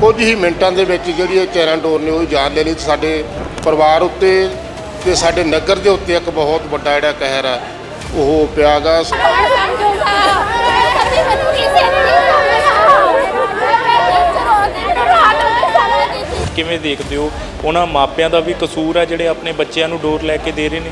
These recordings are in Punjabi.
ਕੁਝ ਹੀ ਮਿੰਟਾਂ ਦੇ ਵਿੱਚ ਜਿਹੜੀ ਇਹ ਚੈਨਾ ਡੋਰ ਨੇ ਉਹ ਜਾਨ ਲੈ ਲਈ ਸਾਡੇ ਪਰਿਵਾਰ ਉੱਤੇ ਤੇ ਸਾਡੇ ਨਗਰ ਦੇ ਉੱਤੇ ਇੱਕ ਬਹੁਤ ਵੱਡਾ ਜਿਹੜਾ ਕਹਿਰ ਹੈ ਉਹ ਪਿਆਗਾ ਕਿਵੇਂ ਦੇਖਦੇ ਹੋ? ਉਹਨਾਂ ਮਾਪਿਆਂ ਦਾ ਵੀ ਕਸੂਰ ਹੈ ਜਿਹੜੇ ਆਪਣੇ ਬੱਚਿਆਂ ਨੂੰ ਡੋਰ ਲੈ ਕੇ ਦੇ ਰਹੇ ਨੇ?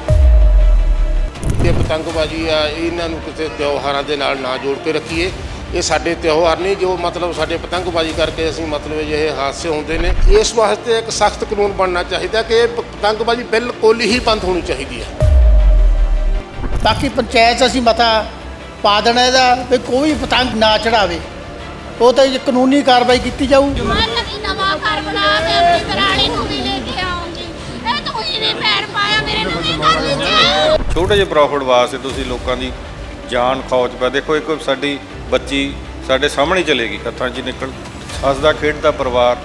ਇਹ ਪਤੰਗਬਾਜ਼ੀ ਆ ਇਹਨਾਂ ਨੂੰ ਕਿਸੇ ਤਿਉਹਾਰਾਂ ਦੇ ਨਾਲ ਨਾ ਜੋੜ ਕੇ ਰੱਖੀਏ। ਇਹ ਸਾਡੇ ਤਿਉਹਾਰ ਨਹੀਂ ਜੋ ਮਤਲਬ ਸਾਡੇ ਪਤੰਗਬਾਜ਼ੀ ਕਰਕੇ ਅਸੀਂ ਮਤਲਬ ਇਹ ਹਾਦਸੇ ਹੁੰਦੇ ਨੇ। ਇਸ ਵਾਸਤੇ ਇੱਕ ਸਖਤ ਕਾਨੂੰਨ ਬਣਨਾ ਚਾਹੀਦਾ ਕਿ ਇਹ ਪਤੰਗਬਾਜ਼ੀ ਬਿਲਕੁਲ ਹੀ ਬੰਦ ਹੋਣੀ ਚਾਹੀਦੀ ਹੈ। ਬਾਕੀ ਪੰਚਾਇਤ ਅਸੀਂ ਮਤਾ ਪਾ ਦੇਣਾ ਇਹਦਾ ਵੀ ਕੋਈ ਪਤੰਗ ਨਾ ਚੜਾਵੇ। ਉਹ ਤਾਂ ਜੇ ਕਾਨੂੰਨੀ ਕਾਰਵਾਈ ਕੀਤੀ ਜਾਊ। ਮੈਂ ਨਵੀਂ ਨਵਾਂ ਘਰ ਬਣਾ ਕੇ ਆਪਣੀ ਘਰਾਣੀ ਨੂੰ ਵੀ ਲੈ ਕੇ ਆਉਂਗੀ ਇਹ ਤਾਂ ਕੋਈ ਨਹੀਂ ਪੈਰ ਪਾਇਆ ਮੇਰੇ ਨਵੇਂ ਘਰ ਵਿੱਚ ਛੋਟੇ ਜਿਹੇ ਪ੍ਰੋਫਿਟ ਵਾਸਤੇ ਤੁਸੀਂ ਲੋਕਾਂ ਦੀ ਜਾਨ ਖੌਚ ਪਾ ਦੇਖੋ ਇੱਕ ਸਾਡੀ ਬੱਚੀ ਸਾਡੇ ਸਾਹਮਣੇ ਹੀ ਚਲੇਗੀ, ਹੱਥਾਂ 'ਚ ਨਿਕਲ। ਹੱਸਦਾ, ਖੇਡਦਾ ਪਰਿਵਾਰ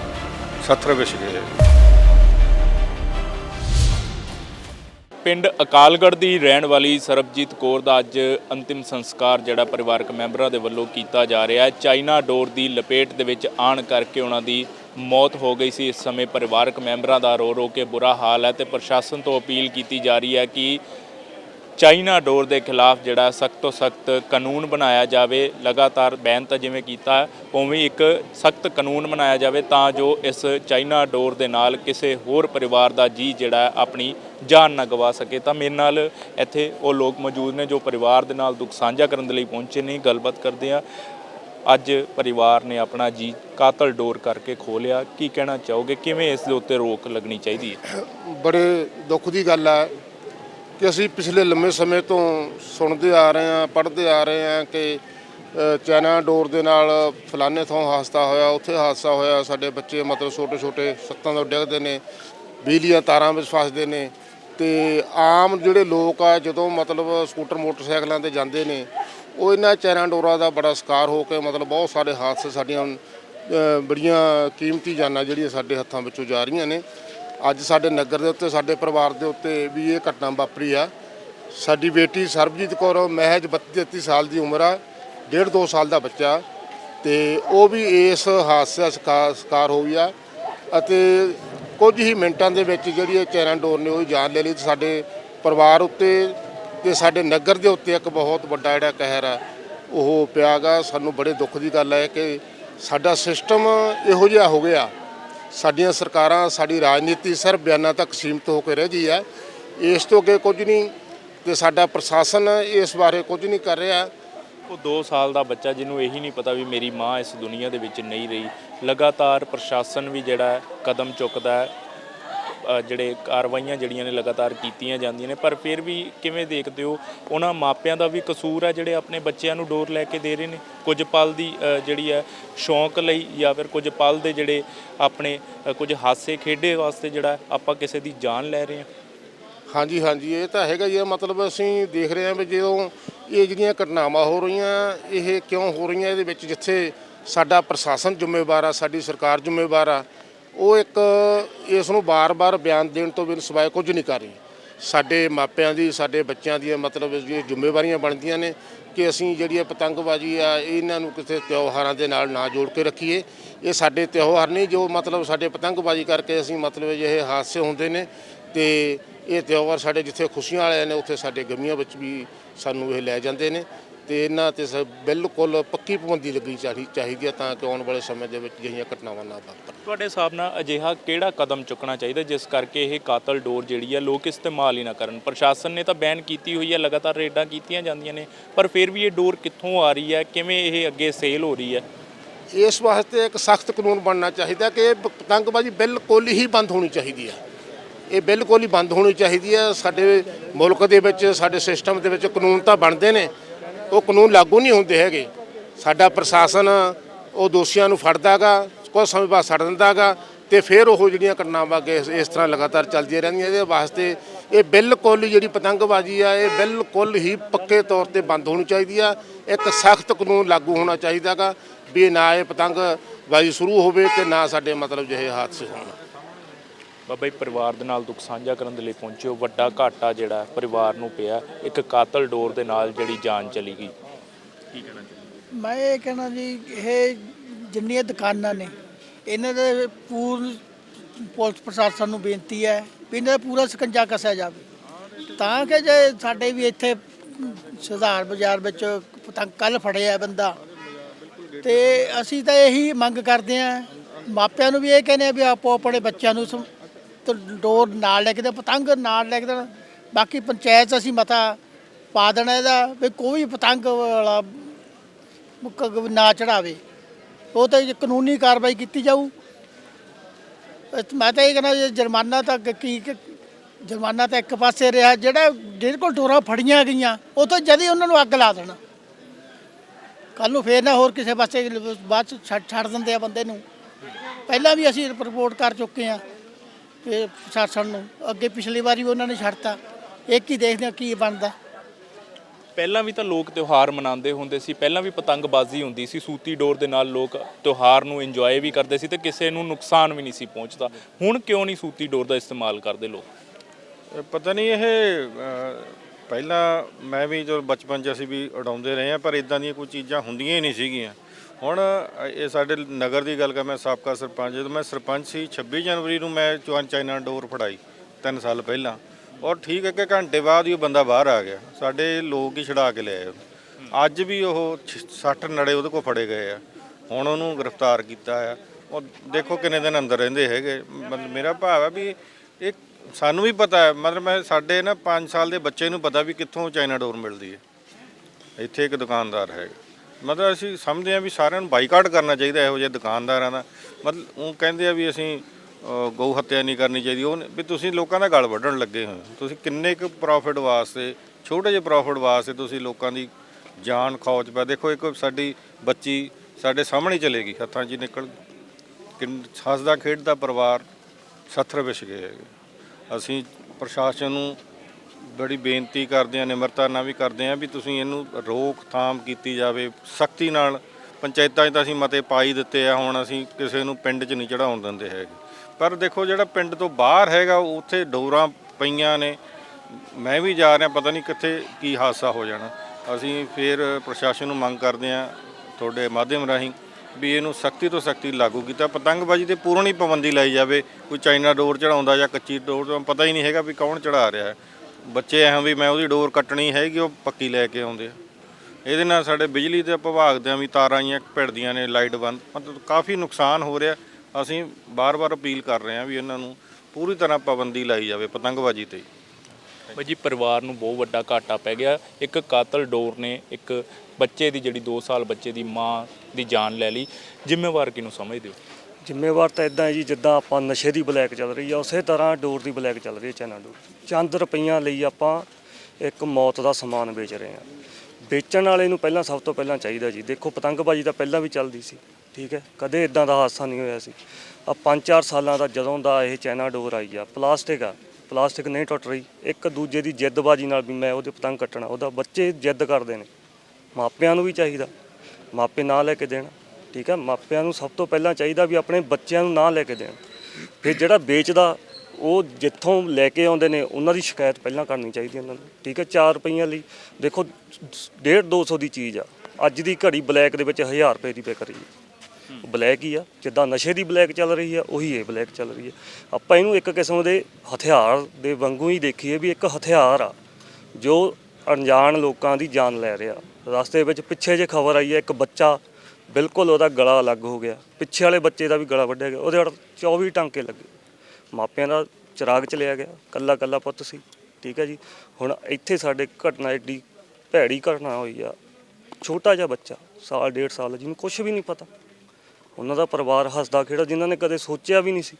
ਸੱਥਰ ਵਿਛ ਗਏ ਪਿੰਡ ਅਕਾਲਗੜ੍ਹ ਦੀ ਰਹਿਣ ਵਾਲੀ ਸਰਬਜੀਤ ਕੌਰ ਦਾ ਅੱਜ ਅੰਤਿਮ ਸੰਸਕਾਰ ਜਿਹੜਾ ਪਰਿਵਾਰਕ ਮੈਂਬਰਾਂ ਦੇ ਵੱਲੋਂ ਕੀਤਾ ਜਾ ਰਿਹਾ ਹੈ। ਚਾਈਨਾ ਡੋਰ ਦੀ ਲਪੇਟ ਦੇ ਵਿੱਚ ਆਣ ਕਰਕੇ ਉਹਨਾਂ ਦੀ ਮੌਤ ਹੋ ਗਈ ਸੀ। ਇਸ ਸਮੇਂ ਪਰਿਵਾਰਕ ਮੈਂਬਰਾਂ ਦਾ ਰੋ ਰੋ ਕੇ ਬੁਰਾ ਹਾਲ ਹੈ ਤੇ ਪ੍ਰਸ਼ਾਸਨ ਤੋਂ ਅਪੀਲ ਕੀਤੀ ਜਾ ਰਹੀ ਹੈ ਕਿ ਚਾਈਨਾ ਡੋਰ ਦੇ ਖਿਲਾਫ ਜਿਹੜਾ ਸਖਤ ਤੋਂ ਸਖਤ ਕਾਨੂੰਨ ਬਣਾਇਆ ਜਾਵੇ, ਲਗਾਤਾਰ ਬੈਨ ਤਾਂ ਜਿਵੇਂ ਕੀਤਾ, ਉਵੇਂ ਇੱਕ ਸਖਤ ਕਾਨੂੰਨ ਬਣਾਇਆ ਜਾਵੇ ਤਾਂ ਜੋ ਇਸ ਚਾਈਨਾ ਡੋਰ ਦੇ ਨਾਲ ਕਿਸੇ ਹੋਰ ਪਰਿਵਾਰ ਦਾ ਜੀ ਜਿਹੜਾ ਆਪਣੀ ਜਾਨ ਨਾ ਗਵਾ ਸਕੇ। ਤਾਂ ਮੇਰੇ ਨਾਲ ਇੱਥੇ ਉਹ ਲੋਕ ਮੌਜੂਦ ਨੇ ਜੋ ਪਰਿਵਾਰ ਦੇ ਨਾਲ ਦੁੱਖ ਸਾਂਝਾ ਕਰਨ ਦੇ ਲਈ ਪਹੁੰਚੇ ਨੇ, ਗੱਲਬਾਤ ਕਰਦੇ ਆ ਅੱਜ ਪਰਿਵਾਰ ਨੇ ਆਪਣਾ ਜੀ ਕਾਤਲ ਡੋਰ ਕਰਕੇ ਖੋਲਿਆ ਕੀ ਕਹਿਣਾ ਚਾਹੋਗੇ? ਕਿਵੇਂ ਇਸ ਦੇ ਉੱਤੇ ਰੋਕ ਲੱਗਣੀ ਚਾਹੀਦੀ ਹੈ? ਬੜੇ ਦੁੱਖ ਦੀ ਗੱਲ ਹੈ। ਕਿ ਅਸੀਂ ਪਿਛਲੇ ਲੰਮੇ ਸਮੇਂ ਤੋਂ ਸੁਣਦੇ ਆ ਰਹੇ ਹਾਂ ਪੜ੍ਹਦੇ ਆ ਰਹੇ ਹਾਂ ਕਿ ਅ, ਚਾਈਨਾ ਡੋਰ ਦੇ ਨਾਲ ਫਲਾਣੇ ਥਾਂ ਹਾਦਸਾ ਹੋਇਆ ਉੱਥੇ ਹਾਦਸਾ ਹੋਇਆ ਸਾਡੇ ਬੱਚੇ ਮਤਲਬ ਛੋਟੇ ਛੋਟੇ ਸੱਤਾਂ ਤੋਂ ਡਿੱਗਦੇ ਨੇ ਬਿਜਲੀਆਂ ਤਾਰਾਂ ਵਿੱਚ ਫਸਦੇ ਨੇ ਤੇ ਆਮ ਜਿਹੜੇ ਲੋਕ ਆ ਜਦੋਂ ਮਤਲਬ ਸਕੂਟਰ ਮੋਟਰਸਾਈਕਲਾਂ ਤੇ ਜਾਂਦੇ ਨੇ ਉਹ ਇਹਨਾਂ ਚਾਈਨਾ ਡੋਰਾਂ ਦਾ ਬੜਾ ਸ਼ਿਕਾਰ ਹੋ ਕੇ ਮਤਲਬ ਬਹੁਤ ਸਾਰੇ ਹਾਦਸੇ ਸਾਡੀਆਂ ਬੜੀਆਂ ਕੀਮਤੀ ਜਾਨਾਂ ਜਿਹੜੀਆਂ ਸਾਡੇ ਹੱਥਾਂ ਵਿੱਚੋਂ ਜਾ ਰਹੀਆਂ ਨੇ। ਅੱਜ ਸਾਡੇ ਨਗਰ ਦੇ ਉੱਤੇ, ਸਾਡੇ ਪਰਿਵਾਰ ਦੇ ਉੱਤੇ ਵੀ ਇਹ ਘਟਨਾ ਵਾਪਰੀ ਆ। ਸਾਡੀ ਬੇਟੀ ਸਰਬਜੀਤ ਕੌਰ ਮਹਿਜ 32 33 ਸਾਲ ਦੀ ਉਮਰ ਆ ਡੇਢ ਦੋ ਸਾਲ ਦਾ ਬੱਚਾ ਤੇ ਉਹ ਵੀ ਇਸ ਹਾਦਸੇ ਦਾ ਸ਼ਿਕਾ- ਸ਼ਿਕਾਰ ਹੋਈ ਆ ਅਤੇ ਕੁਝ ਹੀ ਮਿੰਟਾਂ ਦੇ ਵਿੱਚ ਜਿਹੜੀ ਇਹ ਚੈਨਾ ਡੋਰ ਨੇ ਉਹ ਜਾਨ ਲੈ ਲਈ ਤੇ ਸਾਡੇ ਪਰਿਵਾਰ ਉੱਤੇ ਤੇ ਸਾਡੇ ਨਗਰ ਦੇ ਉੱਤੇ ਇੱਕ ਬਹੁਤ ਵੱਡਾ ਜਿਹੜਾ ਕਹਿਰ ਆ, ਉਹ ਪਿਆਗਾ ਸਾਨੂੰ ਬੜੇ ਦੁੱਖ ਦੀ ਗੱਲ ਹੈ ਕਿ ਸਾਡਾ ਸਿਸਟਮ ਇਹੋ ਜਿਹਾ ਹੋ ਗਿਆ ਸਾਡੀਆਂ ਸਰਕਾਰਾਂ, ਸਾਡੀ ਰਾਜਨੀਤੀ ਸਿਰਫ ਬਿਆਨਾਂ ਤੱਕ ਸੀਮਿਤ ਹੋ ਕੇ ਰਹਿ ਗਈ ਹੈ। ਇਸ ਤੋਂ ਅੱਗੇ ਕੁਝ ਨਹੀਂ ਤੇ ਸਾਡਾ ਪ੍ਰਸ਼ਾਸਨ ਇਸ ਬਾਰੇ ਕੁਝ ਨਹੀਂ ਕਰ ਰਿਹਾ। ਉਹ 2 ਸਾਲ ਦਾ ਬੱਚਾ ਜਿਹਨੂੰ ਇਹੀ ਨਹੀਂ ਪਤਾ ਵੀ ਮੇਰੀ ਮਾਂ ਇਸ ਦੁਨੀਆ ਦੇ ਵਿੱਚ ਨਹੀਂ ਰਹੀ। ਲਗਾਤਾਰ ਪ੍ਰਸ਼ਾਸਨ ਵੀ ਜਿਹੜਾ ਕਦਮ ਚੁੱਕਦਾ ਹੈ। ਜਿਹੜੇ ਕਾਰਵਾਈਆਂ ਜਿਹੜੀਆਂ ਨੇ ਲਗਾਤਾਰ ਕੀਤੀਆਂ ਜਾਂਦੀਆਂ ਨੇ, ਪਰ ਫਿਰ ਵੀ ਕਿਵੇਂ ਦੇਖਦੇ ਹੋ? ਉਹਨਾਂ ਮਾਪਿਆਂ ਦਾ ਵੀ ਕਸੂਰ ਆ ਜਿਹੜੇ ਆਪਣੇ ਬੱਚਿਆਂ ਨੂੰ ਡੋਰ ਲੈ ਕੇ ਦੇ ਰਹੇ ਨੇ? ਕੁਝ ਪਲ ਦੀ ਜਿਹੜੀ ਹੈ ਸ਼ੌਂਕ ਲਈ ਜਾਂ ਫਿਰ ਕੁਝ ਪਲ ਦੇ ਜਿਹੜੇ ਆਪਣੇ ਕੁਝ ਹਾਸੇ ਖੇਡੇ ਵਾਸਤੇ ਜਿਹੜਾ ਆਪਾਂ ਕਿਸੇ ਦੀ ਜਾਨ ਲੈ ਰਹੇ ਹਾਂ? ਹਾਂਜੀ ਹਾਂਜੀ, ਇਹ ਤਾਂ ਹੈਗਾ ਹੀ ਹੈ ਮਤਲਬ ਅਸੀਂ ਦੇਖ ਰਹੇ ਹਾਂ ਵੀ ਜਦੋਂ ਇਹ ਜਿਹੜੀਆਂ ਘਟਨਾਵਾਂ ਹੋ ਰਹੀਆਂ, ਇਹ ਕਿਉਂ ਹੋ ਰਹੀਆਂ ਇਹਦੇ ਵਿੱਚ ਜਿੱਥੇ ਸਾਡਾ ਪ੍ਰਸ਼ਾਸਨ ਜ਼ਿੰਮੇਵਾਰ ਆ, ਸਾਡੀ ਸਰਕਾਰ ਜ਼ਿੰਮੇਵਾਰ ਆ ਉਹ ਇੱਕ ਇਸ ਨੂੰ ਬਾਰ-ਬਾਰ ਬਿਆਨ ਦੇਣ ਤੋਂ ਬਿਨ ਸਿਵਾਏ ਕੁਝ ਨਹੀਂ ਕਰ ਰਹੀ। ਸਾਡੇ ਮਾਪਿਆਂ ਦੀ, ਸਾਡੇ ਬੱਚਿਆਂ ਦੀਆਂ ਮਤਲਬ ਜਿਹੜੀਆਂ ਜ਼ਿੰਮੇਵਾਰੀਆਂ ਬਣਦੀਆਂ ਨੇ ਕਿ ਅਸੀਂ ਜਿਹੜੀ ਇਹ ਪਤੰਗਬਾਜ਼ੀ ਆ, ਇਹਨਾਂ ਨੂੰ ਕਿਸੇ ਤਿਉਹਾਰਾਂ ਦੇ ਨਾਲ ਨਾ ਜੋੜ ਕੇ ਰੱਖੀਏ। ਇਹ ਸਾਡੇ ਤਿਉਹਾਰ ਨਹੀਂ, ਜੋ ਮਤਲਬ ਸਾਡੇ ਪਤੰਗਬਾਜ਼ੀ ਕਰਕੇ ਅਸੀਂ ਮਤਲਬ ਇਹ ਹਾਦਸੇ ਹੁੰਦੇ ਨੇ ਤੇ ਇਹ ਤਿਉਹਾਰ ਸਾਡੇ ਜਿੱਥੇ ਖੁਸ਼ੀਆਂ ਵਾਲੇ ਨੇ, ਉੱਥੇ ਸਾਡੇ ਗਮੀਆਂ ਵਿੱਚ ਵੀ ਸਾਨੂੰ ਇਹ ਲੈ ਜਾਂਦੇ ਨੇ। ਤੇ ਇਹਨਾਂ ਤੇ ਸ- ਬਿਲਕੁਲ ਪੱਕੀ ਪਾਬੰਦੀ ਲੱਗੀ ਚਾਹੀ ਚਾਹੀਦੀ ਹੈ ਤਾਂ ਕਿ ਆਉਣ ਵਾਲੇ ਸਮੇਂ ਦੇ ਵਿੱਚ ਅਜਿਹੀਆਂ ਘਟਨਾਵਾਂ ਨਾ ਵਾਪਰਨ ਤੁਹਾਡੇ ਹਿਸਾਬ ਨਾਲ ਅਜਿਹਾ ਕਿਹੜਾ ਕਦਮ ਚੁੱਕਣਾ ਚਾਹੀਦਾ ਜਿਸ ਕਰਕੇ ਇਹ ਕਾਤਲ ਡੋਰ ਜਿਹੜੀ ਹੈ ਲੋਕ ਇਸਤੇਮਾਲ ਹੀ ਨਾ ਕਰਨ? ਪ੍ਰਸ਼ਾਸਨ ਨੇ ਤਾਂ ਬੈਨ ਕੀਤੀ ਹੋਈ ਹੈ ਲਗਾਤਾਰ ਰੇਡਾਂ ਕੀਤੀਆਂ ਜਾਂਦੀਆਂ ਨੇ ਪਰ ਫਿਰ ਵੀ ਇਹ ਡੋਰ ਕਿੱਥੋਂ ਆ ਰਹੀ ਹੈ ਕਿਵੇਂ ਇਹ ਅੱਗੇ ਸੇਲ ਹੋ ਰਹੀ ਹੈ ਇਸ ਵਾਸਤੇ ਇੱਕ ਸਖਤ ਕਾਨੂੰਨ ਬਣਨਾ ਚਾਹੀਦਾ ਕਿ ਇਹ ਪ- ਪਤੰਗਬਾਜ਼ੀ ਬਿਲਕੁਲ ਹੀ ਬੰਦ ਹੋਣੀ ਚਾਹੀਦੀ ਹੈ ਇਹ ਬਿਲਕੁਲ ਹੀ ਬੰਦ ਹੋਣੀ ਚਾਹੀਦੀ ਹੈ ਸਾਡੇ ਮੁਲਕ ਦੇ ਵਿੱਚ ਸਾਡੇ ਸਿਸਟਮ ਦੇ ਵਿੱਚ ਕਾਨੂੰਨ ਤਾਂ ਬਣਦੇ ਨੇ ਉਹ ਕਾਨੂੰਨ ਲਾਗੂ ਨਹੀਂ ਹੁੰਦੇ ਹੈਗੇ। ਸਾਡਾ ਪ੍ਰਸ਼ਾਸਨ ਉਹ ਦੋਸ਼ੀਆਂ ਨੂੰ ਫੜਦਾਗਾ ਕੁਝ ਸਮੇਂ ਬਾਅਦ ਛੱਡ ਦਿੰਦਾਗਾ ਤੇ ਫਿਰ ਉਹ ਜਿਹੜੀਆਂ ਘਟਨਾਵਾਂ ਅੱਗੇ ਇਸ- ਤਰ੍ਹਾਂ ਲਗਾਤਾਰ ਚੱਲਦੀਆਂ ਰਹਿੰਦੀਆਂ ਇਹਦੇ ਵਾਸਤੇ ਇਹ ਬਿਲਕੁਲ ਜਿਹੜੀ ਪਤੰਗਬਾਜ਼ੀ ਆ, ਇਹ ਬਿਲਕੁਲ ਹੀ ਪੱਕੇ ਤੌਰ ਤੇ ਬੰਦ ਹੋਣੀ ਚਾਹੀਦੀ ਆ। ਇੱਕ ਸਖਤ ਕਾਨੂੰਨ ਲਾਗੂ ਹੋਣਾ ਚਾਹੀਦਾਗਾ ਵੀ ਨਾ ਇਹ ਪਤੰਗਬਾਜ਼ੀ ਸ਼ੁਰੂ ਹੋਵੇ ਤੇ ਨਾ ਸਾਡੇ ਮਤਲਬ ਜਿਹੇ ਹਾਦਸੇ ਹੋਣ। ਬਾਬਾ ਜੀ, ਪਰਿਵਾਰ ਦੇ ਨਾਲ ਦੁੱਖ ਸਾਂਝਾ ਕਰਨ ਦੇ ਲਈ ਪਹੁੰਚੇ ਹੋ। ਵੱਡਾ ਘਾਟਾ ਜਿਹੜਾ ਪਰਿਵਾਰ ਨੂੰ ਪਿਆ, ਇੱਕ ਕਾਤਲ ਡੋਰ ਦੇ ਨਾਲ ਜਿਹੜੀ ਜਾਨ ਚਲੀ ਗਈ। ਕੀ ਕਹਿਣਾ ਚਾਹੁੰਦੇ ਮੈਂ ਇਹ ਕਹਿਣਾ ਜੀ, ਇਹ ਜਿੰਨੀਆਂ ਦੁਕਾਨਾਂ ਨੇ, ਇਹਨਾਂ ਦੇ ਪੂਰਨ ਪੁਲਿਸ ਪ੍ਰਸ਼ਾਸਨ ਨੂੰ ਬੇਨਤੀ ਹੈ ਵੀ ਇਹਨਾਂ ਦਾ ਪੂਰਾ ਸਕੰਜਾ ਕੱਸਿਆ ਜਾਵੇ। ਤਾਂ ਕਿ ਜੇ ਸਾਡੇ ਵੀ ਇੱਥੇ ਸੁਧਾਰ ਬਾਜ਼ਾਰ ਵਿੱਚ ਪਤੰਗ ਕੱਲ ਫੜਿਆ ਬੰਦਾ। ਤੇ ਅਸੀਂ ਤਾਂ ਇਹੀ ਮੰਗ ਕਰਦੇ ਆਂ ਮਾਪਿਆਂ ਨੂੰ ਵੀ ਇਹ ਕਹਿੰਦੇ ਆ ਵੀ ਆਪੋ ਆਪਣੇ ਬੱਚਿਆਂ ਨੂੰ ਤੇ ਡੋਰ ਨਾਲ ਲੈ ਕੇ ਦੇ, ਪਤੰਗ ਨਾਲ ਲੈ ਕੇ ਦੇਣ ਬਾਕੀ ਪੰਚਾਇਤ 'ਚ ਅਸੀਂ ਮਤਾ ਪਾ ਦੇਣਾ ਇਹਦਾ, ਵੀ ਕੋਈ ਪਤੰਗ ਵਾਲਾ ਕ- ਨਾ ਚੜਾਵੇ। ਉਹ ਤਾਂ ਜੀ ਕਾਨੂੰਨੀ ਕਾਰਵਾਈ ਕੀਤੀ ਜਾਊ। ਅਹ ਮੈਂ ਤਾਂ ਇਹ ਕਹਿੰਦਾ ਜੇ, ਜੁਰਮਾਨਾ ਤਾਂ ਅੱਗੇ ਕੀ ਕੀ- ਜੁਰਮਾਨਾ ਤਾਂ ਇੱਕ ਪਾਸੇ ਰਿਹਾ, ਜਿਹੜਾ ਜਿਹਦੇ ਕੋਲ ਡੋਰਾਂ ਫੜੀਆਂ ਗਈਆਂ, ਉਹ ਤਾਂ ਜਦ ਹੀ ਉਹਨਾਂ ਨੂੰ ਅੱਗ ਲਾ ਦੇਣਾ। ਕੱਲ ਨੂੰ ਫੇਰ ਨਾ ਹੋਰ ਕਿਸੇ ਪਾਸੇ ਬਾਅਦ ਚ ਛੱਡ ਛੱਡ ਦਿੰਦੇ ਆ ਬੰਦੇ ਨੂੰ। ਪਹਿਲਾਂ ਵੀ ਅਸੀਂ ਰਿਪੋਰਟ ਕਰ ਚੁੱਕੇ ਆ। ਕਿ ਪ੍ਰਸ਼ਾਸਨ ਨੂੰ। ਅੱਗੇ ਪਿਛਲੀ ਵਾਰੀ ਉਹਨਾਂ ਨੇ ਛੱਡਤਾ। ਇੱਕ ਹੀ ਦੇਖਦੇ ਆ ਕੀ ਬਣਦਾ? ਪਹਿਲਾਂ ਵੀ ਤਾਂ ਲੋਕ ਤਿਉਹਾਰ ਮਨਾਉਂਦੇ ਹੁੰਦੇ ਸੀ। ਪਹਿਲਾਂ ਵੀ ਪਤੰਗਬਾਜ਼ੀ ਹੁੰਦੀ ਸੀ। ਸੂਤੀ ਡੋਰ ਦੇ ਨਾਲ ਲੋਕ ਤਿਉਹਾਰ ਨੂੰ ਇੰਜੋਏ ਵੀ ਕਰਦੇ ਸੀ ਤੇ ਕਿਸੇ ਨੂੰ ਨੁਕਸਾਨ ਵੀ ਨਹੀਂ ਸੀ ਪਹੁੰਚਦਾ। ਹੁਣ ਕਿਉਂ ਨਹੀਂ ਸੂਤੀ ਡੋਰ ਦਾ ਇਸਤੇਮਾਲ ਕਰਦੇ ਲੋਕ? ਇਹ ਪਤਾ ਨਹੀਂ ਇਹ ਪਹਿਲਾਂ ਮੈਂ ਵੀ ਜਦੋਂ ਬਚਪਨ 'ਚ ਅਸੀਂ ਵੀ ਉਡਾਉਂਦੇ ਰਹੇ ਆ ਪਰ ਇਦਾਂ ਦੀਆਂ ਕੋਈ ਚੀਜ਼ਾਂ ਹੁੰਦੀਆਂ ਹੀ ਨਹੀਂ ਸੀਗੀਆਂ। ਹੁਣ ਇਹ ਸਾਡੇ ਨਗਰ ਦੀ ਗੱਲ ਕਰ, ਮੈਂ ਸਾਬਕਾ ਸਰਪੰਚ, ਜਦੋਂ ਮੈਂ ਸਰਪੰਚ ਸੀ 26 ਜਨਵਰੀ ਨੂੰ ਮੈਂ ਚੁਆਨ ਚਾਈਨਾ ਡੋਰ ਫੜਾਈ 3 ਸਾਲ ਪਹਿਲਾਂ। ਔਰ ਠੀਕ ਹੈ ਕਿ ਘੰਟੇ ਬਾਅਦ ਹੀ ਉਹ ਬੰਦਾ ਬਾਹਰ ਆ ਗਿਆ। ਸਾਡੇ ਲੋਕ ਹੀ ਛਡਾ ਕੇ ਲਿਆਏ ਅੱਜ ਵੀ ਉਹ 60 ਨੜੇ ਉਹਦੇ ਕੋਲ ਫੜੇ ਗਏ ਆ। ਹੁਣ ਉਹਨੂੰ ਗ੍ਰਿਫਤਾਰ ਕੀਤਾ ਆ। ਉਹ ਦੇਖੋ ਕਿੰਨੇ ਦਿਨ ਅੰਦਰ ਰਹਿੰਦੇ ਹੈਗੇ। ਮਤਲਬ ਮੇਰਾ ਭਾਵ ਹੈ ਵੀ ਇਹ ਸਾਨੂੰ ਵੀ ਪਤਾ ਹੈ, ਮਤਲਬ ਮੈਂ ਸਾਡੇ ਨਾ 5 ਸਾਲ ਦੇ ਬੱਚੇ ਨੂੰ ਪਤਾ ਵੀ ਕਿੱਥੋਂ ਚਾਈਨਾ ਡੋਰ ਮਿਲਦੀ ਹੈ। ਇੱਥੇ ਇੱਕ ਦੁਕਾਨਦਾਰ ਹੈਗਾ। ਮਤਲਬ ਅਸੀਂ ਸਮਝਦੇ ਹਾਂ ਵੀ ਸਾਰਿਆਂ ਨੂੰ ਬਾਈਕਾਟ ਕਰਨਾ ਚਾਹੀਦਾ ਇਹੋ ਜਿਹੇ ਦੁਕਾਨਦਾਰਾਂ ਦਾ। ਮਤਲਬ ਉਹ ਕਹਿੰਦੇ ਆ ਵੀ ਅਸੀਂ ਅ, ਗਊ ਹੱਤਿਆ ਨਹੀਂ ਕਰਨੀ ਚਾਹੀਦੀ। ਉਹ ਵੀ ਤੁਸੀਂ ਲੋਕਾਂ ਦਾ ਗਲ ਵੱਢਣ ਲੱਗੇ ਹੋ। ਤੁਸੀਂ ਕਿੰਨੇ ਕੁ ਪ੍ਰੋਫਿਟ ਵਾਸਤੇ ਛੋਟੇ ਜਿਹੇ ਪ੍ਰੋਫਿਟ ਵਾਸਤੇ ਤੁਸੀਂ ਲੋਕਾਂ ਦੀ ਜਾਨ ਖੌਚ ਪਾ ਦੇਖੋ ਇੱਕ ਸਾਡੀ ਬੱਚੀ ਸਾਡੇ ਸਾਹਮਣੇ ਚਲੇਗੀ ਹੱਥਾਂ 'ਚ ਹੀ ਨਿਕਲ ਕਿੰਨ ਹੱਸਦਾ ਖੇਡਦਾ ਪਰਿਵਾਰ ਸੱਥਰ ਵਿਛ ਗਏ ਹੈਗੇ। ਅਸੀਂ ਪ੍ਰਸ਼ਾਸਨ ਨੂੰ ਬੜੀ ਬੇਨਤੀ ਕਰਦੇ ਹਾਂ, ਨਿਮਰਤਾ ਨਾਲ ਵੀ ਕਰਦੇ ਹਾਂ ਵੀ ਤੁਸੀਂ ਇਹਨੂੰ ਰੋਕਥਾਮ ਕੀਤੀ ਜਾਵੇ, ਸਖਤੀ ਨਾਲ। ਪੰਚਾਇਤਾਂ 'ਚ ਤਾਂ ਅਸੀਂ ਮਤੇ ਪਾਈ ਦਿੱਤੇ ਆ, ਹੁਣ ਅਸੀਂ ਕਿਸੇ ਨੂੰ ਪਿੰਡ 'ਚ ਨਹੀਂ ਚੜਾਉਣ ਦਿੰਦੇ ਹੈਗੇ। ਪਰ ਦੇਖੋ ਜਿਹੜਾ ਪਿੰਡ ਤੋਂ ਬਾਹਰ ਹੈਗਾ, ਉੱਥੇ ਡੋਰਾਂ ਪਈਆਂ ਨੇ। ਮੈਂ ਵੀ ਜਾ ਰਿਹਾ, ਪਤਾ ਨਹੀਂ ਕਿੱਥੇ ਕੀ ਹਾਦਸਾ ਹੋ ਜਾਣਾ। ਅਸੀਂ ਫਿਰ ਪ੍ਰਸ਼ਾਸਨ ਨੂੰ ਮੰਗ ਕਰਦੇ ਹਾਂ, ਤੁਹਾਡੇ ਮਾਧਿਅਮ ਰਾਹੀਂ ਵੀ ਇਹਨੂੰ ਸਖਤੀ ਤੋਂ ਸਖਤੀ ਲਾਗੂ ਕੀਤਾ। ਪਤੰਗਬਾਜ਼ੀ ਤੇ ਪੂਰਨ ਹੀ ਪਾਬੰਦੀ ਲਾਈ ਜਾਵੇ। ਕੋਈ ਚਾਈਨਾ ਡੋਰ ਚੜਾਉਂਦਾ ਜਾਂ ਕੱਚੀ ਡੋਰ ਤੋਂ ਪਤਾ ਹੀ ਨਹੀਂ ਹੈਗਾ ਵੀ ਕੌਣ ਚੜਾ ਰਿਹਾ ਹੈ। ਬੱਚੇ ਐਂ ਵੀ ਮੈਂ ਉਹਦੀ ਡੋਰ ਕੱਟਣੀ ਹੈਗੀ, ਉਹ ਪੱਕੀ ਲੈ ਕੇ ਆਉਂਦੇ ਆ। ਇਹਦੇ ਨਾਲ ਸਾਡੇ ਬਿਜਲੀ ਦੇ ਵਿਭਾਗ ਦੀਆਂ ਵੀ ਤਾਰਾਂ ਆਈਆਂ, ਭਿੜਦੀਆਂ ਨੇ, ਲਾਈਟ ਬੰਦ। ਮਤਲਬ ਕਾਫੀ ਨੁਕਸਾਨ ਹੋ ਰਿਹਾ। ਅਸੀਂ ਬਾਰ-ਬਾਰ ਅਪੀਲ ਕਰ ਰਹੇ ਹਾਂ ਵੀ ਇਹਨਾਂ ਨੂੰ ਪੂਰੀ ਤਰ੍ਹਾਂ ਪਾਬੰਦੀ ਲਾਈ ਜਾਵੇ ਪਤੰਗਬਾਜ਼ੀ ਤੇ। ਬਾਈ ਜੀ, ਪਰਿਵਾਰ ਨੂੰ ਬਹੁਤ ਵੱਡਾ ਘਾਟਾ ਪੈ ਗਿਆ। ਇੱਕ ਕਾਤਲ ਡੋਰ ਨੇ ਇੱਕ ਬੱਚੇ ਦੀ, ਜਿਹੜੀ 2 ਸਾਲ ਬੱਚੇ ਦੀ ਮਾਂ ਦੀ ਜਾਨ ਲੈ ਲਈ। ਜ਼ਿੰਮੇਵਾਰ ਕਿਹਨੂੰ ਸਮਝਦੇ ਹੋ? ਜ਼ਿੰਮੇਵਾਰ ਤਾਂ ਇਦਾਂ ਹੈ ਜੀ, ਜਿੱਦਾਂ ਆਪਾਂ ਨਸ਼ੇ ਦੀ ਬਲੈਕ ਚੱਲ ਰਹੀ ਆ, ਉਸੇ ਤਰ੍ਹਾਂ ਡੋਰ ਦੀ ਬਲੈਕ ਚੱਲ ਰਹੀ ਹੈ ਚਾਈਨਾ ਡੋਰ ਚੰਦ ਰੁਪਈਆਂ ਲਈ ਆਪਾਂ ਇੱਕ ਮੌਤ ਦਾ ਸਮਾਨ ਵੇਚ ਰਹੇ ਆ। ਵੇਚਣ ਵਾਲੇ ਨੂੰ ਪਹਿਲਾਂ ਸਭ ਤੋਂ ਪਹਿਲਾਂ ਚਾਹੀਦਾ ਜੀ। ਦੇਖੋ, ਪਤੰਗਬਾਜ਼ੀ ਤਾਂ ਪਹਿਲਾਂ ਵੀ ਚੱਲਦੀ ਸੀ, ਠੀਕ ਹੈ? ਕਦੇ ਇਦਾਂ ਦਾ ਹਾਦਸਾ ਨਹੀਂ ਹੋਇਆ ਸੀ। ਆ 5-4 ਸਾਲਾਂ ਦਾ ਜਦੋਂ ਦਾ ਇਹ ਚਾਈਨਾ ਡੋਰ ਆਈ ਆ, ਪਲਾਸਟਿਕ ਆ, ਪਲਾਸਟਿਕ ਨਹੀਂ ਟੁੱਟ ਰਹੀ। ਇੱਕ ਦੂਜੇ ਦੀ ਜਿੱਦਬਾਜ਼ੀ ਨਾਲ ਵੀ ਮੈਂ ਉਹਦੇ ਪਤੰਗ ਕੱਟਣਾ, ਉਹਦਾ ਬੱਚੇ ਜਿੱਦ ਕਰਦੇ ਨੇ। ਮਾਪਿਆਂ ਨੂੰ ਵੀ ਚਾਹੀਦਾ। ਮਾਪੇ ਨਾ ਲੈ ਕੇ ਦੇਣਾ। ਠੀਕ ਹੈ, ਮਾਪਿਆਂ ਨੂੰ ਸਭ ਤੋਂ ਪਹਿਲਾਂ ਚਾਹੀਦਾ ਵੀ ਆਪਣੇ ਬੱਚਿਆਂ ਨੂੰ ਨਾ ਲੈ ਕੇ ਦੇਣ। ਫਿਰ ਜਿਹੜਾ ਵੇਚਦਾ, ਉਹ ਜਿੱਥੋਂ ਲੈ ਕੇ ਆਉਂਦੇ ਨੇ, ਉਹਨਾਂ ਦੀ ਸ਼ਿਕਾਇਤ ਪਹਿਲਾਂ ਕਰਨੀ ਚਾਹੀਦੀ ਉਹਨਾਂ ਨੂੰ। ਠੀਕ ਹੈ 4 ਰੁਪਈਆਂ ਲਈ। ਦੇਖੋ 1.5 200 ਦੀ ਚੀਜ਼ ਆ। ਅੱਜ ਦੀ ਘੜੀ ਬਲੈਕ ਦੇ ਵਿੱਚ 1000 ਰੁਪਏ ਦੀ ਵਿਕ ਰਹੀ ਹੈ। ਬਲੈਕ ਹੀ ਆ। ਜਿੱਦਾਂ ਨਸ਼ੇ ਦੀ ਬਲੈਕ ਚੱਲ ਰਹੀ ਆ, ਉਹੀ ਇਹ ਬਲੈਕ ਚੱਲ ਰਹੀ ਆ ਆਪਾਂ ਇਹਨੂੰ ਇੱਕ ਕਿਸਮ ਦੇ ਹਥਿਆਰ ਦੇ ਵਾਂਗੂ ਹੀ ਦੇਖੀਏ ਵੀ ਇੱਕ ਹਥਿਆਰ ਆ, ਜੋ ਅਣਜਾਣ ਲੋਕਾਂ ਦੀ ਜਾਨ ਲੈ ਰਿਹਾ। ਰਸਤੇ ਵਿੱਚ ਪਿੱਛੇ ਜੇ ਖਬਰ ਆਈ ਹੈ, ਇੱਕ ਬੱਚਾ ਬਿਲਕੁਲ ਉਹਦਾ ਗਲਾ ਅਲੱਗ ਹੋ ਗਿਆ। ਪਿੱਛੇ ਵਾਲੇ ਬੱਚੇ ਦਾ ਵੀ ਗਲਾ ਵੱਢਿਆ ਗਿਆ। ਉਹਦੇ ਹੱਥ 24 ਟਾਂਕੇ ਲੱਗੇ। ਮਾਪਿਆਂ ਦਾ ਚਿਰਾਗ ਚ ਲਿਆ ਗਿਆ। ਕੱਲਾ ਕੱਲਾ ਪੁੱਤ ਸੀ। ਠੀਕ ਹੈ ਜੀ। ਹੁਣ ਇੱਥੇ ਸਾਡੇ ਘਟਨਾ ਏਡੀ ਭੈੜੀ ਘਟਨਾ ਹੋਈ ਆ। ਛੋਟਾ ਜਿਹਾ ਬੱਚਾ ਸਾਲ ਡੇਢ ਸਾਲ ਦਾ, ਜਿਹਨੂੰ ਕੁਝ ਵੀ ਨਹੀਂ ਪਤਾ। ਉਹਨਾਂ ਦਾ ਪਰਿਵਾਰ ਹੱਸਦਾ ਖੇੜਾ ਜਿਨ੍ਹਾਂ ਨੇ ਕਦੇ ਸੋਚਿਆ ਵੀ ਨਹੀਂ ਸੀ।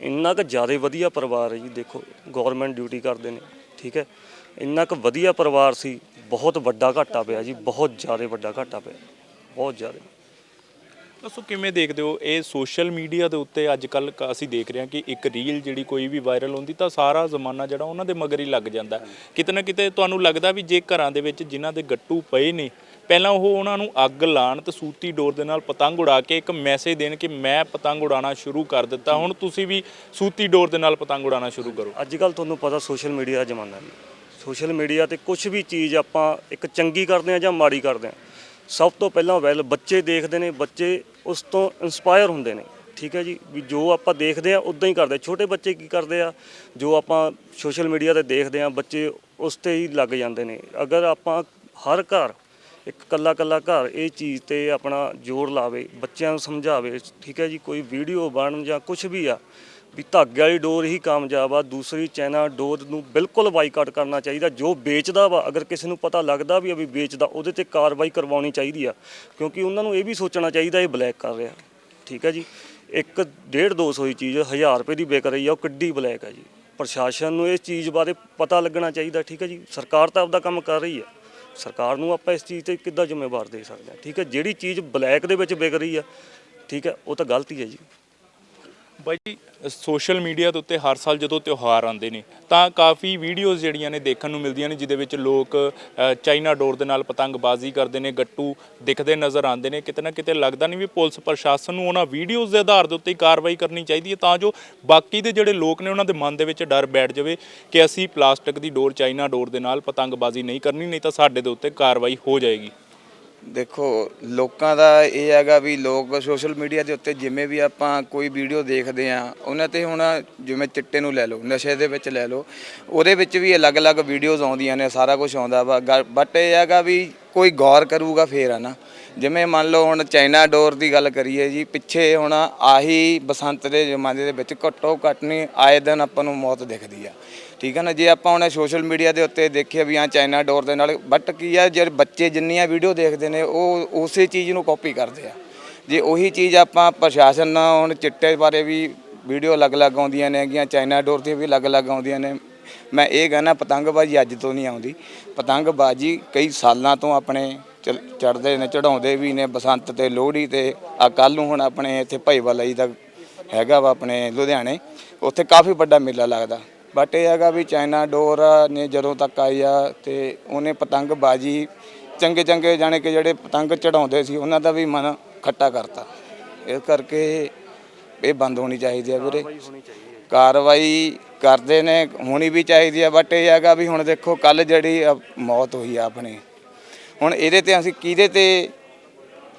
ਇੰਨਾ ਕੁ ਜ਼ਿਆਦਾ ਵਧੀਆ ਪਰਿਵਾਰ ਹੈ ਜੀ। ਦੇਖੋ ਗਵਰਨਮੈਂਟ ਡਿਊਟੀ ਕਰਦੇ ਨੇ। ਠੀਕ ਹੈ। ਇੰਨਾ ਕੁ ਵਧੀਆ ਪਰਿਵਾਰ ਸੀ। ਬਹੁਤ ਵੱਡਾ ਘਾਟਾ ਪਿਆ ਜੀ। ਬਹੁਤ ਜ਼ਿਆਦਾ ਵੱਡਾ ਘਾਟਾ ਪਿਆ। ਬਹੁਤ ਜ਼ਿਆਦਾ। ਦੱਸੋ ਕਿਵੇਂ ਦੇਖਦੇ ਹੋ ਇਹ ਸੋਸ਼ਲ ਮੀਡੀਆ ਦੇ ਉੱਤੇ ਅੱਜ ਕੱਲ ਅਸੀਂ ਦੇਖ ਰਹੇ ਹਾਂ ਕਿ ਇੱਕ ਰੀਲ ਜਿਹੜੀ ਕੋਈ ਵੀ ਵਾਇਰਲ ਹੁੰਦੀ ਤਾਂ ਸਾਰਾ ਜ਼ਮਾਨਾ ਜਿਹੜਾ ਉਹਨਾਂ ਦੇ ਮਗਰ ਹੀ ਲੱਗ ਜਾਂਦਾ। ਕਿਤੇ ਨਾ ਕਿਤੇ ਤੁਹਾਨੂੰ ਲੱਗਦਾ ਵੀ ਜੇ ਘਰਾਂ ਦੇ ਵਿੱਚ ਜਿਨ੍ਹਾਂ ਦੇ ਗੱਟੂ ਪਏ ਨੇ ਪਹਿਲਾਂ ਉਹ ਉਹਨਾਂ ਨੂੰ ਅੱਗ ਲਾਣ ਤੇ ਸੂਤੀ ਡੋਰ ਦੇ ਨਾਲ ਪਤੰਗ ਉਡਾ ਕੇ ਇੱਕ ਮੈਸੇਜ ਦੇਣ ਕਿ ਮੈਂ ਪਤੰਗ ਉਡਾਉਣਾ ਸ਼ੁਰੂ ਕਰ ਦਿੱਤਾ ਹੁਣ ਤੁਸੀਂ ਵੀ ਸੂਤੀ ਡੋਰ ਦੇ ਨਾਲ ਪਤੰਗ ਉਡਾਉਣਾ ਸ਼ੁਰੂ ਕਰੋ। ਅੱਜ ਕੱਲ ਤੁਹਾਨੂੰ ਪਤਾ ਸੋਸ਼ਲ ਮੀਡੀਆ ਦਾ ਜ਼ਮਾਨਾ ਹੈ। ਸੋਸ਼ਲ ਮੀਡੀਆ ਤੇ ਕੁਝ ਵੀ ਚੀਜ਼ ਆਪਾਂ ਇੱਕ ਚੰਗੀ ਕਰਦੇ ਆ ਜਾਂ ਮਾੜੀ ਕਰਦੇ ਆ ਸਭ ਤੋਂ ਪਹਿਲਾਂ ਵੈਲ ਬੱਚੇ ਦੇਖਦੇ ਨੇ, ਬੱਚੇ ਉਸ ਤੋਂ ਇਨਸਪਾਇਰ ਹੁੰਦੇ ਨੇ। ਠੀਕ ਹੈ ਜੀ? ਵੀ ਜੋ ਆਪਾਂ ਦੇਖਦੇ ਆ ਉਦਾਂ ਹੀ ਕਰਦੇ। ਛੋਟੇ ਬੱਚੇ ਕੀ ਕਰਦੇ ਆ? ਜੋ ਆਪਾਂ ਸੋਸ਼ਲ ਮੀਡੀਆ ਤੇ ਦੇਖਦੇ ਆ, ਬੱਚੇ ਉਸ ਤੇ ਹੀ ਲੱਗ ਜਾਂਦੇ ਨੇ। ਅਗਰ ਆਪਾਂ ਹਰ ਘਰ, ਇੱਕ ਕੱਲਾ ਕੱਲਾ ਘਰ ਇਹ ਚੀਜ਼ ਤੇ ਆਪਣਾ ਜ਼ੋਰ ਲਾਵੇ, ਬੱਚਿਆਂ ਨੂੰ ਸਮਝਾਵੇ, ਠੀਕ ਹੈ ਜੀ? ਕੋਈ ਵੀਡੀਓ ਬਣਨ ਜਾਂ ਕੁਝ ਵੀ ਆ ਵੀ ਧਾਗੇ ਵਾਲੀ ਡੋਰ ਹੀ ਕਾਮਯਾਬ ਆ। ਦੂਸਰੀ ਚਾਈਨਾ ਡੋਰ ਨੂੰ ਬਿਲਕੁਲ ਬਾਈਕਾਟ ਕਰਨਾ ਚਾਹੀਦਾ। ਜੋ ਵੇਚਦਾ ਵਾ, ਅਗਰ ਕਿਸੇ ਨੂੰ ਪਤਾ ਲੱਗਦਾ ਵੀ ਆ ਵੀ ਵੇਚਦਾ, ਉਹਦੇ ਤੇ ਕਾਰਵਾਈ ਕਰਵਾਉਣੀ ਚਾਹੀਦੀ ਆ। ਕਿਉਂਕਿ ਉਹਨਾਂ ਨੂੰ ਇਹ ਵੀ ਸੋਚਣਾ ਚਾਹੀਦਾ, ਇਹ ਬਲੈਕ ਕਰ ਰਿਹਾ। ਠੀਕ ਹੈ ਜੀ? ਇੱਕ ਡੇਢ 200 ਦੀ ਚੀਜ਼ 1000 ਰੁਪਏ ਦੀ ਵਿਕ ਰਹੀ ਆ, ਉਹ ਕਿੱਡੀ ਬਲੈਕ ਆ ਜੀ। ਪ੍ਰਸ਼ਾਸਨ ਨੂੰ ਇਸ ਚੀਜ਼ ਬਾਰੇ ਪਤਾ ਲੱਗਣਾ ਚਾਹੀਦਾ, ਠੀਕ ਹੈ ਜੀ? ਸਰਕਾਰ ਤਾਂ ਆਪਦਾ ਕੰਮ ਕਰ ਰਹੀ ਆ। ਸਰਕਾਰ ਨੂੰ ਆਪਾਂ ਇਸ ਚੀਜ਼ ਤੇ ਕਿੱਦਾਂ ਜ਼ਿੰਮੇਵਾਰ ਦੇ ਸਕਦੇ ਹਾਂ ਠੀਕ ਹੈ ਜਿਹੜੀ ਚੀਜ਼ ਬਲੈਕ ਦੇ ਵਿੱਚ ਵਿਕ ਰਹੀ ਆ, ਠੀਕ ਹੈ ਉਹ ਤਾਂ ਗਲਤੀ ਹੈ ਜੀ। ਬਾਈ ਜੀ, ਸੋਸ਼ਲ ਮੀਡੀਆ ਦੇ ਉੱਤੇ ਹਰ ਸਾਲ ਜਦੋਂ ਤਿਉਹਾਰ ਆਉਂਦੇ ਨੇ, ਤਾਂ ਕਾਫੀ ਵੀਡੀਓਜ਼ ਜਿਹੜੀਆਂ ਨੇ ਦੇਖਣ ਨੂੰ ਮਿਲਦੀਆਂ ਨੇ, ਜਿਹਦੇ ਵਿੱਚ ਲੋਕ ਚਾਈਨਾ ਡੋਰ ਦੇ ਨਾਲ ਪਤੰਗਬਾਜ਼ੀ ਕਰਦੇ ਨੇ, ਗੱਟੂ ਦਿਖਦੇ ਨਜ਼ਰ ਆਉਂਦੇ ਨੇ, ਕਿਤੇ ਨਾ ਕਿਤੇ ਲੱਗਦਾ ਨਹੀਂ ਵੀ ਪੁਲਿਸ ਪ੍ਰਸ਼ਾਸਨ ਨੂੰ ਉਹਨਾਂ ਵੀਡੀਓਜ਼ ਦੇ ਆਧਾਰ ਦੇ ਉੱਤੇ ਕਾਰਵਾਈ ਕਰਨੀ ਚਾਹੀਦੀ ਹੈ, ਤਾਂ ਜੋ ਬਾਕੀ ਦੇ ਜਿਹੜੇ ਲੋਕ ਨੇ ਉਹਨਾਂ ਦੇ ਮਨ ਦੇ ਵਿੱਚ ਡਰ ਬੈਠ ਜਾਵੇ ਕਿ ਅਸੀਂ ਪਲਾਸਟਿਕ ਦੀ ਡੋਰ ਚਾਈਨਾ ਡੋਰ ਦੇ ਨਾਲ ਪਤੰਗਬਾਜ਼ੀ ਨਹੀਂ ਕਰਨੀ, ਨਹੀਂ ਤਾਂ ਸਾਡੇ ਦੇ ਉੱਤੇ ਕਾਰਵਾਈ ਹੋ ਜਾਏਗੀ। ਦੇਖੋ, ਲੋਕਾਂ ਦਾ ਇਹ ਹੈਗਾ ਵੀ ਲੋਕ ਸੋਸ਼ਲ ਮੀਡੀਆ ਦੇ ਉੱਤੇ ਜਿਵੇਂ ਵੀ ਆਪਾਂ ਕੋਈ ਵੀਡੀਓ ਦੇਖਦੇ ਆ ਉਹਨਾਂ ਤੇ ਹੁਣ ਜਿਵੇਂ ਚਿੱਟੇ ਨੂੰ ਲੈ ਲਓ, ਨਸ਼ੇ ਦੇ ਵਿੱਚ ਲੈ ਲਓ, ਉਹਦੇ ਵਿੱਚ ਵੀ ਅਲੱਗ-ਅਲੱਗ ਵੀਡੀਓਜ਼ ਆਉਂਦੀਆਂ ਨੇ, ਸਾਰਾ ਕੁਝ ਆਉਂਦਾ ਵਾ। ਬਟ ਇਹ ਹੈਗਾ ਵੀ ਕੋਈ ਗੌਰ ਕਰੂਗਾ ਫੇਰ ਆ ਨਾ। ਜਿਵੇਂ ਮੰਨ ਲਓ ਹੁਣ ਚਾਈਨਾ ਡੋਰ ਦੀ ਗੱਲ ਕਰੀਏ ਜੀ, ਪਿੱਛੇ ਹੁਣ ਆਹੀ ਬਸੰਤ ਦੇ ਜ਼ਮਾਨੇ ਦੇ ਵਿੱਚ ਘੱਟੋ ਘੱਟ ਨਹੀਂ, ਆਏ ਦਿਨ ਆਪਾਂ ਨੂੰ ਮੌਤ ਦਿਖਦੀ ਆ। ਠੀਕ ਹੈ ਨਾ, ਜੇ ਆਪਾਂ ਉਹਨੇ ਸੋਸ਼ਲ ਮੀਡੀਆ ਦੇ ਉੱਤੇ ਦੇਖਿਆ ਵੀ ਆ ਚਾਈਨਾ ਡੋਰ ਦੇ ਨਾਲ ਬਟ ਕੀ ਆ ਜੇ ਬੱਚੇ ਜਿੰਨੀਆਂ ਵੀਡੀਓ ਦੇਖਦੇ ਨੇ, ਉਹ ਉਸੇ ਚੀਜ਼ ਨੂੰ ਕਾਪੀ ਕਰਦੇ ਆ। ਜੇ ਉਹੀ ਚੀਜ਼ ਆਪਾਂ ਪ੍ਰਸ਼ਾਸਨ ਨਾਲ ਹੁਣ ਚਿੱਟੇ ਬਾਰੇ ਵੀ ਵੀਡੀਓ ਅਲੱਗ-ਅਲੱਗ ਆਉਂਦੀਆਂ ਨੇ ਹੈਗੀਆਂ ਚਾਈਨਾ ਡੋਰ ਦੀਆਂ ਵੀ ਅਲੱਗ-ਅਲੱਗ ਆਉਂਦੀਆਂ ਨੇ। ਮੈਂ ਇਹ ਕਹਿੰਦਾ, ਪਤੰਗਬਾਜ਼ੀ ਅੱਜ ਤੋਂ ਨਹੀਂ ਆਉਂਦੀ। ਪਤੰਗਬਾਜ਼ੀ ਕਈ ਸਾਲਾਂ ਤੋਂ ਆਪਣੇ ਚੜਦੇ ਨੇ ਚੜਾਉਂਦੇ ਵੀ ਨੇ, ਬਸੰਤ ਤੇ ਲੋਹੜੀ ਤੇ, ਆ ਕੱਲ ਨੂੰ ਹੁਣ ਆਪਣੇ ਇੱਥੇ ਭਾਈਵਾਲਾ ਜੀ ਦਾ ਹੈਗਾ ਵਾ ਆਪਣੇ ਲੁਧਿਆਣੇ। ਉੱਥੇ ਕਾਫੀ ਵੱਡਾ ਮੇਲਾ ਲੱਗਦਾ। ਬਟ ਇਹ ਹੈਗਾ ਵੀ ਚਾਈਨਾ ਡੋਰ ਨੇ ਜਦੋਂ ਤੱਕ ਆਈ ਆ ਤੇ ਉਹਨੇ ਪਤੰਗਬਾਜ਼ੀ ਚੰਗੇ ਚੰਗੇ ਜਾਣੇ ਕਿ ਜਿਹੜੇ ਪਤੰਗ ਚੜਾਉਂਦੇ ਸੀ ਉਹਨਾਂ ਦਾ ਵੀ ਮਨ ਖੱਟਾ ਕਰਤਾ। ਇਸ ਕਰਕੇ ਇਹ ਬੰਦ ਹੋਣੀ ਚਾਹੀਦੀ ਆ ਵੀਰੇ। ਕਾਰਵਾਈ ਕਰਦੇ ਨੇ ਹੋਣੀ ਵੀ ਚਾਹੀਦੀ ਆ ਬਟ ਇਹ ਹੈਗਾ ਵੀ ਹੁਣ ਦੇਖੋ ਕੱਲ ਜਿਹੜੀ ਮੌਤ ਹੋਈ ਆ ਆਪਣੀ। ਹੁਣ ਇਹਦੇ ਤੇ ਅਸੀਂ ਕਿਹਦੇ ਤੇ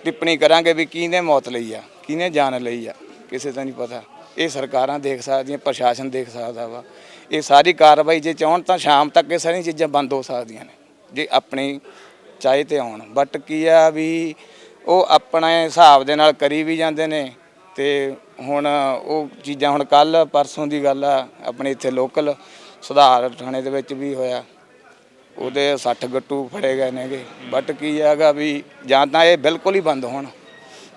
ਟਿੱਪਣੀ ਕਰਾਂਗੇ ਵੀ ਕਿਹਨੇ ਮੌਤ ਲਈ ਆ ਕਿਹਨੇ ਜਾਨ ਲਈ ਆ ਕਿਸੇ ਦਾ ਨਹੀਂ ਪਤਾ। ਇਹ ਸਰਕਾਰਾਂ ਦੇਖ ਸਕਦੀਆਂ ਪ੍ਰਸ਼ਾਸਨ ਦੇਖ ਸਕਦਾ ਵਾ। ਇਹ ਸਾਰੀ ਕਾਰਵਾਈ ਜੇ ਚਾਹਣ ਤਾਂ ਸ਼ਾਮ ਤੱਕ ਇਹ ਸਾਰੀਆਂ ਚੀਜ਼ਾਂ ਬੰਦ ਹੋ ਸਕਦੀਆਂ ਨੇ, ਜੇ ਆਪਣੀ ਚਾਹੇ ਤੇ ਆਉਣ। ਬਟ ਕੀ ਆ ਵੀ ਉਹ ਆਪਣੇ ਹਿਸਾਬ ਦੇ ਨਾਲ ਕਰੀ ਵੀ ਜਾਂਦੇ ਨੇ ਤੇ ਹੁਣ ਉਹ ਚੀਜ਼ਾਂ ਹੁਣ ਕੱਲ ਪਰਸੋਂ ਦੀ ਗੱਲ ਆ, ਆਪਣੇ ਇੱਥੇ ਲੋਕਲ ਸੁਧਾਰ ਥਾਣੇ ਦੇ ਵਿੱਚ ਵੀ ਹੋਇਆ। ਉਹਦੇ 60 ਗੱਟੂ ਫੜੇ ਗਏ ਨੇਗੇ। ਬਟ ਕੀ ਹੈਗਾ ਵੀ ਜਾਂ ਤਾਂ ਇਹ ਬਿਲਕੁਲ ਹੀ ਬੰਦ ਹੋਣ।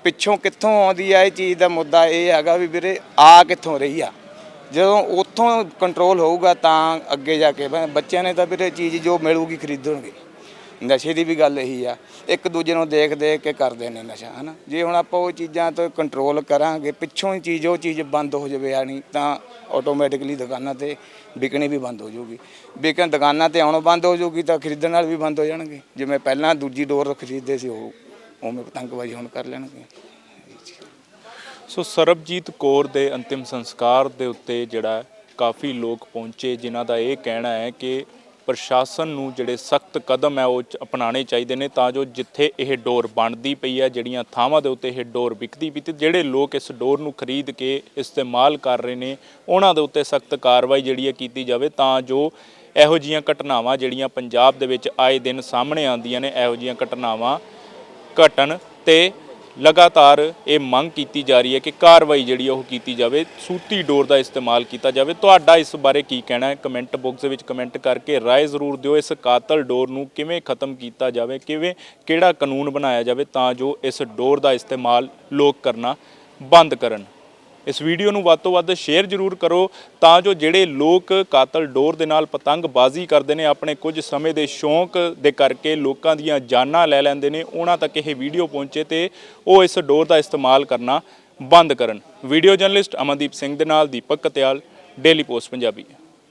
ਪਿੱਛੋਂ ਕਿੱਥੋਂ ਆਉਂਦੀ ਆ ਇਹ ਚੀਜ਼ ਦਾ ਮੁੱਦਾ ਇਹ ਹੈਗਾ ਵੀ ਵੀਰੇ ਆ ਕਿੱਥੋਂ ਰਹੀ ਆ? ਜਦੋਂ ਉੱਥੋਂ ਕੰਟਰੋਲ ਹੋਊਗਾ ਤਾਂ ਅੱਗੇ ਜਾ ਕੇ ਬ- ਬੱਚਿਆਂ ਨੇ ਤਾਂ ਵੀਰੇ ਚੀਜ਼ ਜੋ ਮਿਲੂਗੀ ਖਰੀਦਣਗੇ। ਨਸ਼ੇ ਦੀ ਵੀ ਗੱਲ ਇਹੀ ਆ। ਇੱਕ ਦੂਜੇ ਨੂੰ ਦੇਖ ਦੇਖ ਕੇ ਕਰਦੇ ਨੇ ਨਸ਼ਾ, ਹਨਾ? ਜੇ ਹੁਣ ਆਪਾਂ ਉਹ ਚੀਜ਼ਾਂ ਤੋਂ ਕੰਟਰੋਲ ਕਰਾਂਗੇ, ਪਿੱਛੋਂ ਹੀ ਚੀਜ਼ ਉਹ ਚੀਜ਼ ਬੰਦ ਹੋ ਜਾਵੇ ਆ ਨਹੀਂ ਤਾਂ ਆਟੋਮੈਟਿਕਲੀ ਦੁਕਾਨਾਂ ਤੇ ਵਿਕਣੀ ਵੀ ਬੰਦ ਹੋ ਜਾਊਗੀ। ਵਿਕਣ ਦੁਕਾਨਾਂ ਤੇ ਆਉਣੋਂ ਬੰਦ ਹੋ ਜਾਊਗੀ ਤਾਂ ਖਰੀਦਣ ਨਾਲ ਵੀ ਬੰਦ ਹੋ ਜਾਣਗੇ। ਜਿਵੇਂ ਪਹਿਲਾਂ ਦੂਜੀ ਡੋਰ ਖਰੀਦਦੇ ਸੀ, ਉਹ ਉਵੇਂ ਪਤੰਗਬਾਜ਼ੀ ਹੁਣ ਕਰ ਲੈਣਗੇ। ਸੋ ਸਰਬਜੀਤ ਕੌਰ ਦੇ ਅੰਤਿਮ ਸੰਸਕਾਰ ਦੇ ਉੱਤੇ ਜਿਹੜਾ ਕਾਫੀ ਲੋਕ ਪਹੁੰਚੇ, ਜਿਨ੍ਹਾਂ ਦਾ ਇਹ ਕਹਿਣਾ ਹੈ ਕਿ ਪ੍ਰਸ਼ਾਸਨ ਨੂੰ ਜਿਹੜੇ ਸਖਤ ਕਦਮ ਹੈ ਉਹ ਚ- ਅਪਣਾਉਣੇ ਚਾਹੀਦੇ ਨੇ ਤਾਂ ਜੋ ਜਿੱਥੇ ਇਹ ਡੋਰ ਬਣਦੀ ਪਈ ਹੈ, ਜਿਹੜੀਆਂ ਥਾਵਾਂ ਦੇ ਉੱਤੇ ਇਹ ਡੋਰ ਵਿਕਦੀ ਪਈ ਤੇ ਜਿਹੜੇ ਲੋਕ ਇਸ ਡੋਰ ਨੂੰ ਖਰੀਦ ਕੇ ਇਸਤੇਮਾਲ ਕਰ ਰਹੇ ਨੇ, ਉਹਨਾਂ ਦੇ ਉੱਤੇ ਸਖਤ ਕਾਰਵਾਈ ਜਿਹੜੀ ਹੈ ਕੀਤੀ ਜਾਵੇ ਤਾਂ ਜੋ ਇਹੋ ਜੀਆਂ ਘਟਨਾਵਾਂ ਜਿਹੜੀਆਂ ਪੰਜਾਬ ਦੇ ਵਿੱਚ ਆਏ ਦਿਨ ਸਾਹਮਣੇ ਆਉਂਦੀਆਂ ਨੇ, ਇਹੋ ਜੀਆਂ ਘਟਨਾਵਾਂ ਘਟਣ ਤੇ ਲਗਾਤਾਰ ਇਹ ਮੰਗ ਕੀਤੀ ਜਾ ਰਹੀ ਹੈ ਕਿ ਕਾਰਵਾਈ ਜਿਹੜੀ ਹੈ ਉਹ ਕੀਤੀ ਜਾਵੇ, ਸੂਤੀ ਡੋਰ ਦਾ ਇਸਤੇਮਾਲ ਕੀਤਾ ਜਾਵੇ। ਤੁਹਾਡਾ ਇਸ ਬਾਰੇ ਕੀ ਕਹਿਣਾ ਹੈ? ਕਮੈਂਟ ਬਾਕਸ ਦੇ ਵਿੱਚ ਕਮੈਂਟ ਕਰਕੇ ਰਾਏ ਜ਼ਰੂਰ ਦਿਓ। ਇਸ ਕਾਤਲ ਡੋਰ ਨੂੰ ਕਿਵੇਂ ਖਤਮ ਕੀਤਾ ਜਾਵੇ, ਕਿਵੇਂ, ਕਿਹੜਾ ਕਾਨੂੰਨ ਬਣਾਇਆ ਜਾਵੇ ਤਾਂ ਜੋ ਇਸ ਡੋਰ ਦਾ ਇਸਤੇਮਾਲ ਲੋਕ ਕਰਨਾ ਬੰਦ ਕਰਨ। ਇਸ ਵੀਡੀਓ ਨੂੰ ਵੱਧ ਤੋਂ ਵੱਧ ਸ਼ੇਅਰ ਜ਼ਰੂਰ ਕਰੋ ਤਾਂ ਜੋ ਜਿਹੜੇ ਲੋਕ ਕਾਤਲ ਡੋਰ ਦੇ ਨਾਲ ਪਤੰਗਬਾਜ਼ੀ ਕਰਦੇ ਨੇ, ਆਪਣੇ ਕੁਝ ਸਮੇਂ ਦੇ ਸ਼ੌਂਕ ਦੇ ਕਰਕੇ ਲੋਕਾਂ ਦੀਆਂ ਜਾਨਾਂ ਲੈ ਲੈਂਦੇ ਨੇ, ਉਹਨਾਂ ਤੱਕ ਇਹ ਵੀਡੀਓ ਪਹੁੰਚੇ ਤੇ ਉਹ ਇਸ ਡੋਰ ਦਾ ਇਸਤੇਮਾਲ ਕਰਨਾ ਬੰਦ ਕਰਨ। ਵੀਡੀਓ ਜਰਨਲਿਸਟ ਅਮਨਦੀਪ ਸਿੰਘ ਦੇ ਨਾਲ ਦੀਪਕ ਕਤਿਆਲ, ਡੇਲੀ ਪੋਸਟ ਪੰਜਾਬੀ।